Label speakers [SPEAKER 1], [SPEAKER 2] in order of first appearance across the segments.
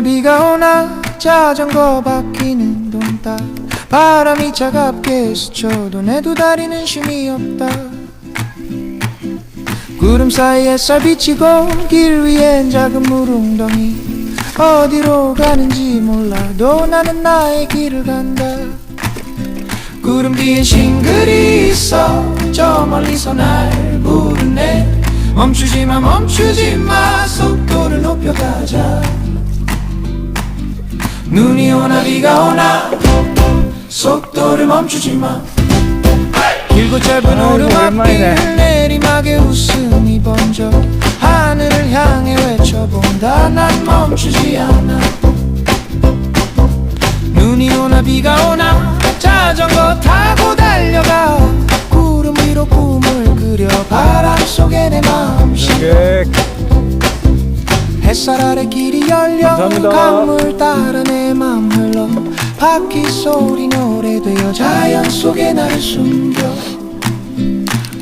[SPEAKER 1] 오나 비가 오나 자전거 바퀴는 돈다. 바람이 차갑게 스쳐도 내 두 다리는 쉼이 없다. 구름 사이에 쌀 비치고 길 위엔 작은 물웅덩이. 어디로 가는지 몰라도 나는 나의 길을 간다. 구름 뒤엔 싱글이 있어. 저 멀리서 날 부르네. 멈추지 마 멈추지 마. 속도를 높여가자 눈이 오나 비가 오나 속도를 멈추지 마. 길고 짧은. 오르막길 내리막에 웃음이 번져 하늘을 향해 외쳐본다. 난 멈추지 않아. 눈이 오나 비가 오나 자전거 타고 달려가. 구름 위로 꿈을 그려. 바람 속에 내 마음씨
[SPEAKER 2] 예,
[SPEAKER 1] 햇살 아래 길이 열려. 강물 따라 내 맘 흘러 바퀴 소리 노래되어 자연 속에 나를 숨겨.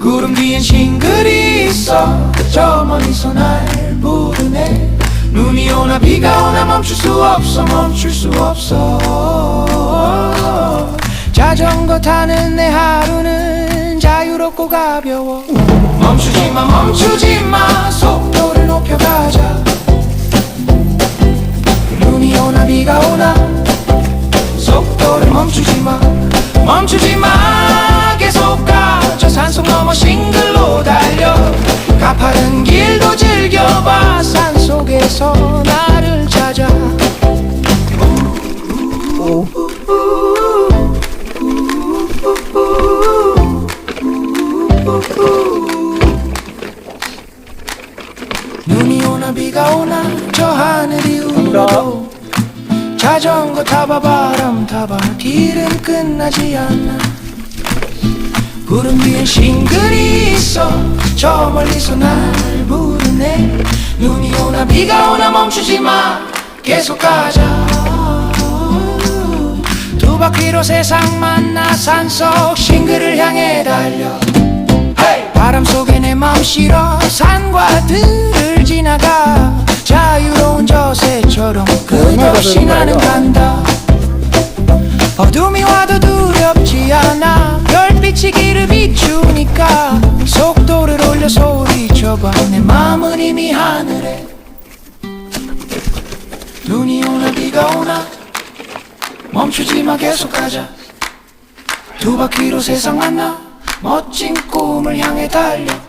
[SPEAKER 1] 구름 뒤엔 싱글이 있어. 저 멀리서 날 부르네. 눈이 오나 비가 오나 멈출 수 없어 멈출 수 없어. 자전거 타는 내 하루는 자유롭고 가벼워. 멈추지마 멈추지마. 속도를 높여가자 오나 비가 오나 속도를 멈추지 마 멈추지 마. 계속 가저 산속 넘어 싱글로 달려. 가파른 길도 즐겨봐. 산속에서 나를 찾아. 눈이 오나 비가 오나 저 하늘이 울어도 자전거 타봐 바람 타봐. 길은 끝나지 않아. 구름 위엔 싱글이 있어. 저 멀리서 날 부르네. 눈이 오나 비가 오나 멈추지 마. 계속 가자. 두 바퀴로 세상 만나 산속 싱글을 향해 달려! 바람 속에 내 맘 실어 산과 들을 지나가 자유로운 저 새처럼 끝없이 나는 간다. 어둠이 와도 두렵지 않아. 별빛이 길을 비추니까 속도를 올려 소리쳐봐 내 마음은 이미 하늘에. 눈이 오나 비가 오나 멈추지마 계속 가자. 두 바퀴로 세상 만나 멋진 꿈을 향해 달려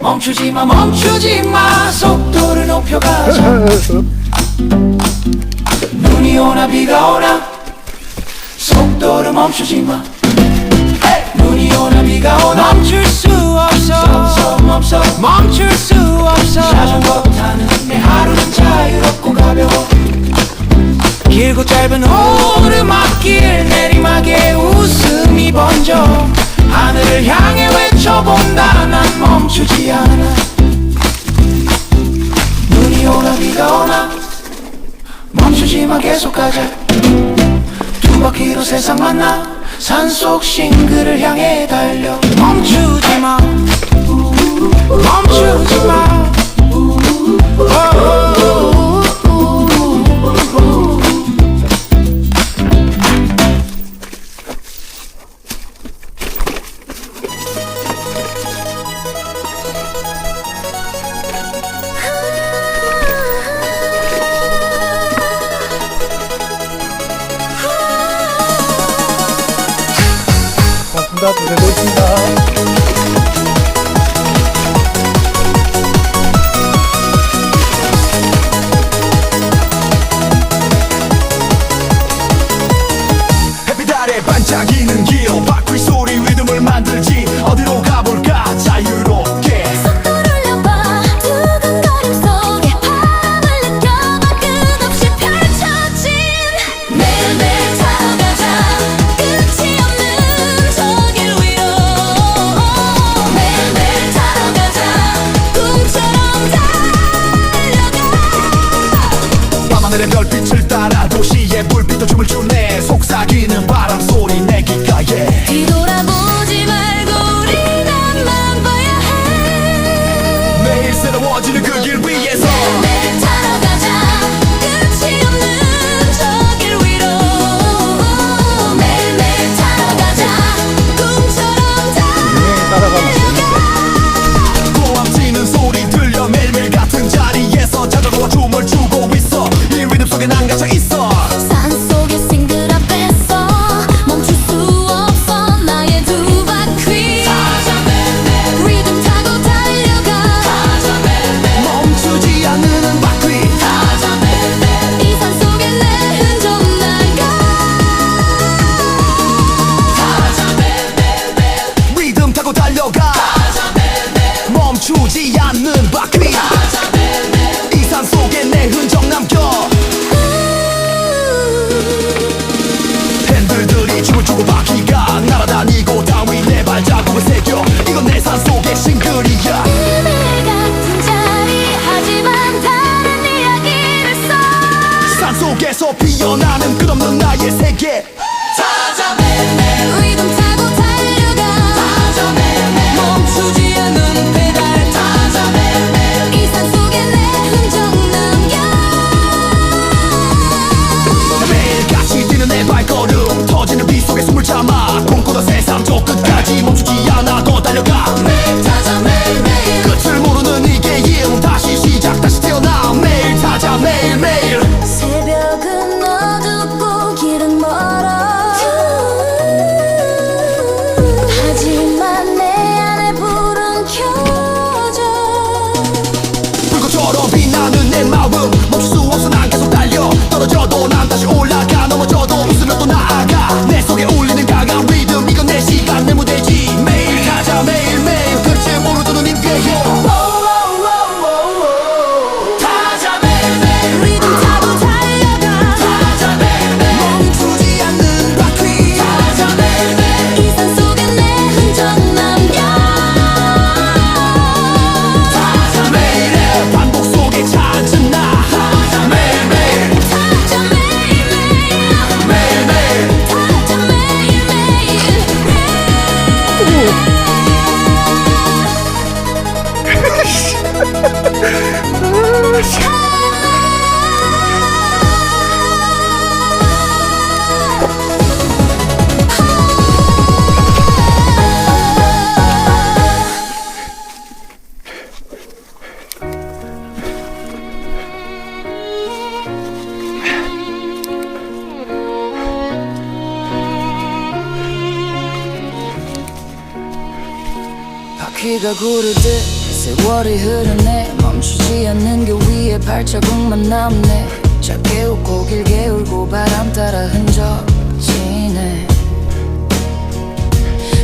[SPEAKER 1] 멈추지 마 멈추지 마. 속도를 높여가자. 눈이 오나 비가 오나. 속도를 멈추지 마. 눈이 오나 비가 오나. 멈출 수 없어. 멈춰 멈출 수 없어. 자전거 타는 내 하루는 자유롭고 가벼워. 길고 짧은 오르막길 속 싱글을 향해 달려. 멈추지 마. 멈추지 마
[SPEAKER 2] 고맙습니
[SPEAKER 3] 하늘의 별빛을 따라 도시의 불빛도 춤을 추네. 속삭이는 바람 소리
[SPEAKER 4] 세월이 흐르네. 멈추지 않는 그 위에 발자국만 남네. 짧게 웃고 길게 울고 바람 따라 흔적지네.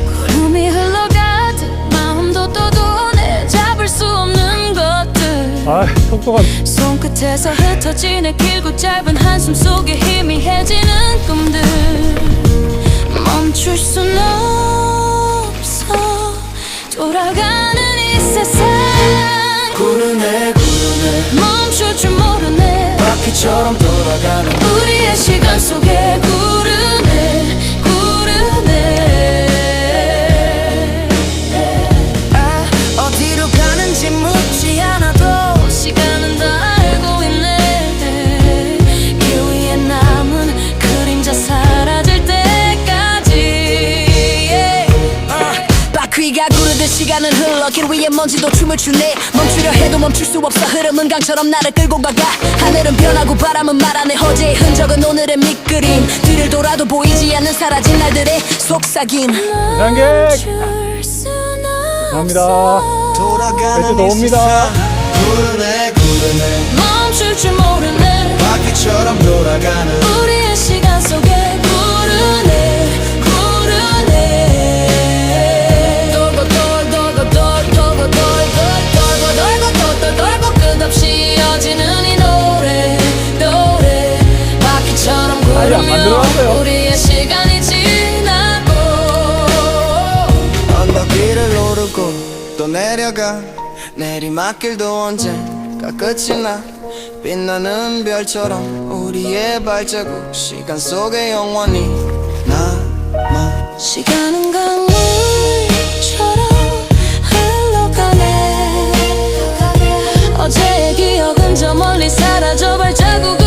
[SPEAKER 2] 구름이 흘러가듯 마음도 떠도네. 잡을 수 없는 것들.
[SPEAKER 5] 아, 속도가
[SPEAKER 2] 손끝에서 흩어지는 길고 짧은 한숨 속에 희미해지는 꿈들. 멈출 순 없어. 돌아가는 이 세상
[SPEAKER 4] 구르네 구르네.
[SPEAKER 2] 멈출 줄 모르네.
[SPEAKER 4] 바퀴처럼 돌아가는
[SPEAKER 2] 우리의 시간 속에 구르네 길 위에
[SPEAKER 6] 먼지도 춤을 추네. 멈추려 해도 멈출 수 없어. 흐름은 강처럼 나를 끌고 가가. 하늘은 변하고 바람은 말하네. 어제의 흔적은 오늘의 밑그림. 뒤를 돌아도 보이지 않는 사라진 날들의 속삭임.
[SPEAKER 2] 순
[SPEAKER 5] 감사합니다. 넣습니다.
[SPEAKER 7] 세상 구르네 구르네
[SPEAKER 2] 멈출 줄 모르네.
[SPEAKER 7] 바퀴처럼 돌아가는
[SPEAKER 2] 우리의 시
[SPEAKER 5] 안 만들어놨어요.
[SPEAKER 2] 우리의 시간이 지나고
[SPEAKER 7] 언덕 위를 오르고 또 내려가. 내리막길도 언젠가 끝이 나. 빛나는 별처럼 우리의 발자국. 시간 속에 영원히 남아.
[SPEAKER 2] 시간은 강물처럼 흘러가네. 어제의 기억은 저 멀리 사라져 발자국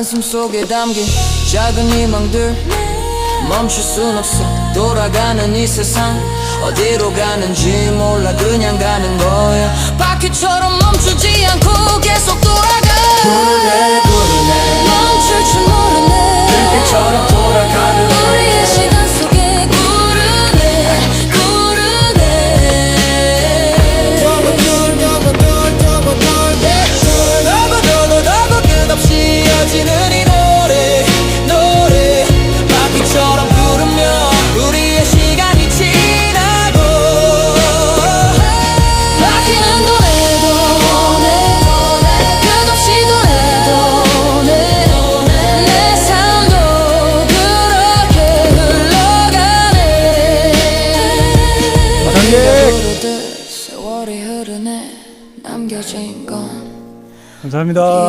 [SPEAKER 4] 한숨 속에 담긴 작은 희망들. 멈출 순 없어. 돌아가는 이 세상.
[SPEAKER 5] 어디로 가는지 몰라. 그냥 가는 거야. 바퀴처럼 멈추지 않고 계속 돌아가.
[SPEAKER 4] 구르네 구르네
[SPEAKER 5] 멈출 줄 모르네
[SPEAKER 4] 불빛처럼 돌아
[SPEAKER 2] 감사합니다.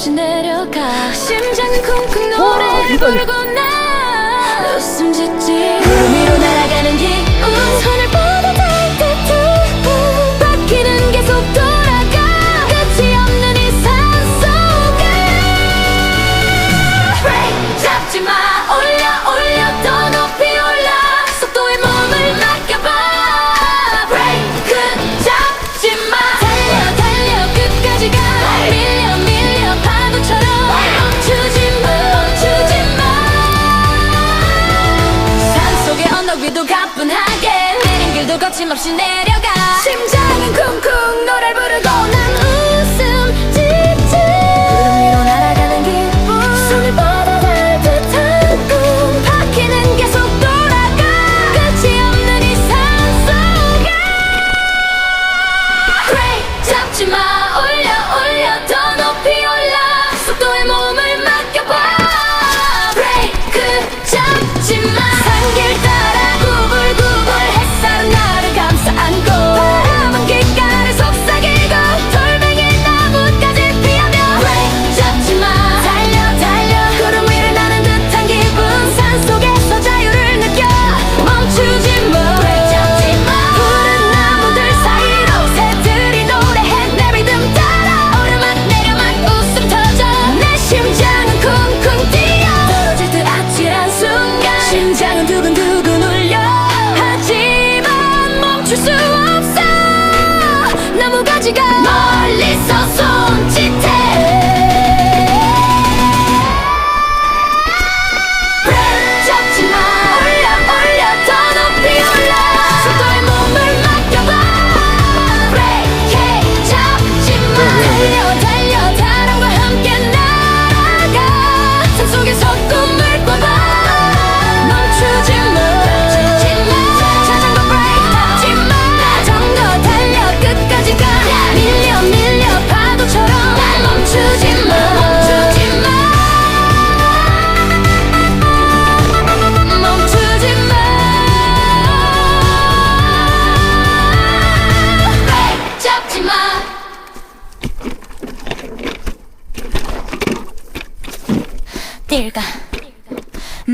[SPEAKER 8] 없이 내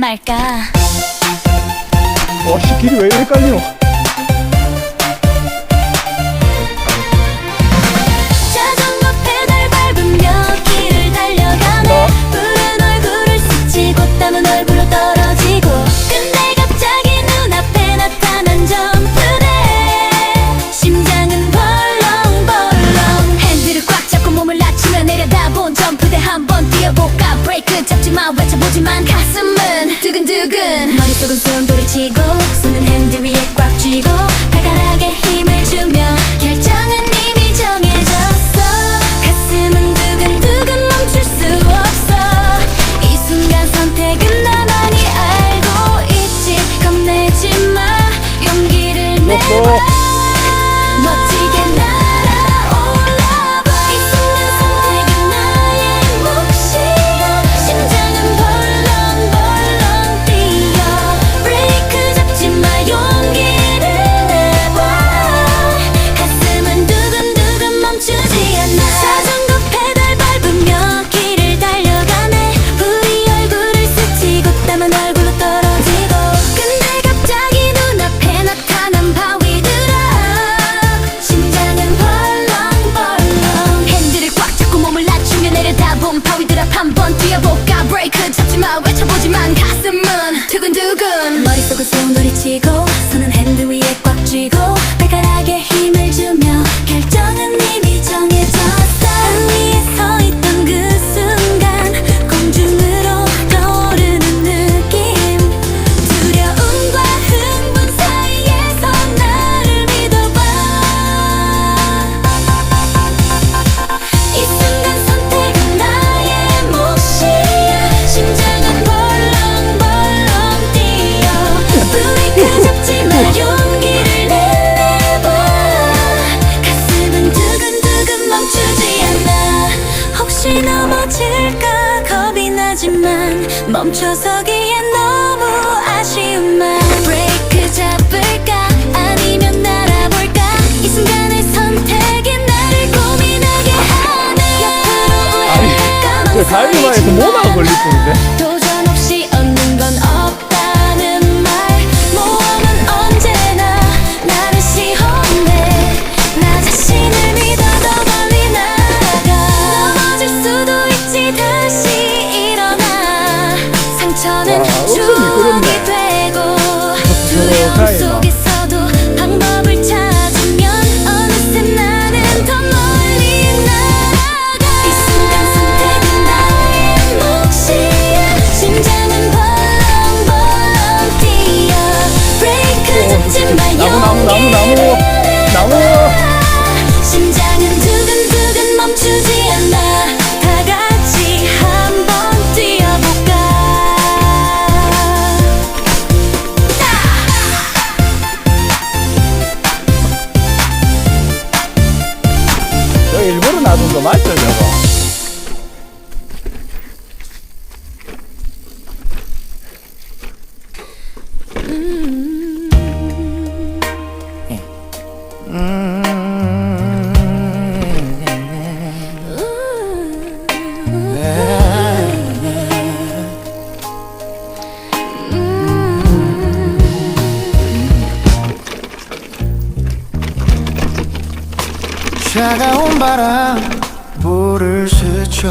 [SPEAKER 8] 말까? 어,
[SPEAKER 2] 와씨 길이 왜 이렇게 깔리노? 다이빙하에서 모나가 뭐 걸릴 뿐인데?
[SPEAKER 1] 차가운 바람 물을 스쳐.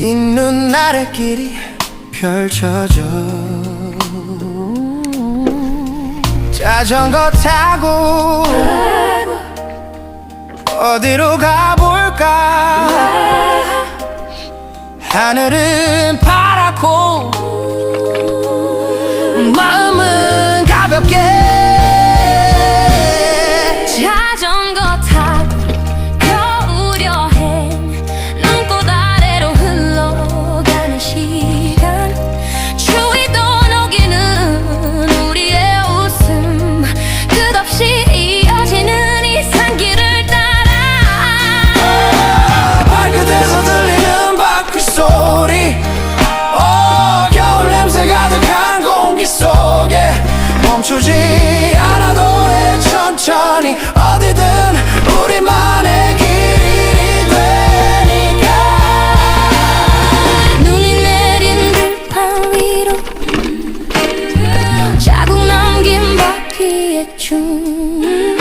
[SPEAKER 1] 있는 나의 길이 펼쳐져. 자전거 타고 어디로 가볼까? 하늘은 파랗고 마음은
[SPEAKER 8] up, yeah. 천천히 어디든 우리만의 길이 되니까. 눈이 내린
[SPEAKER 1] 들판 위로 자국 남긴 바퀴의 춤.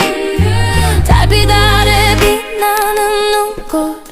[SPEAKER 1] 달빛 아래 빛나는 눈꽃.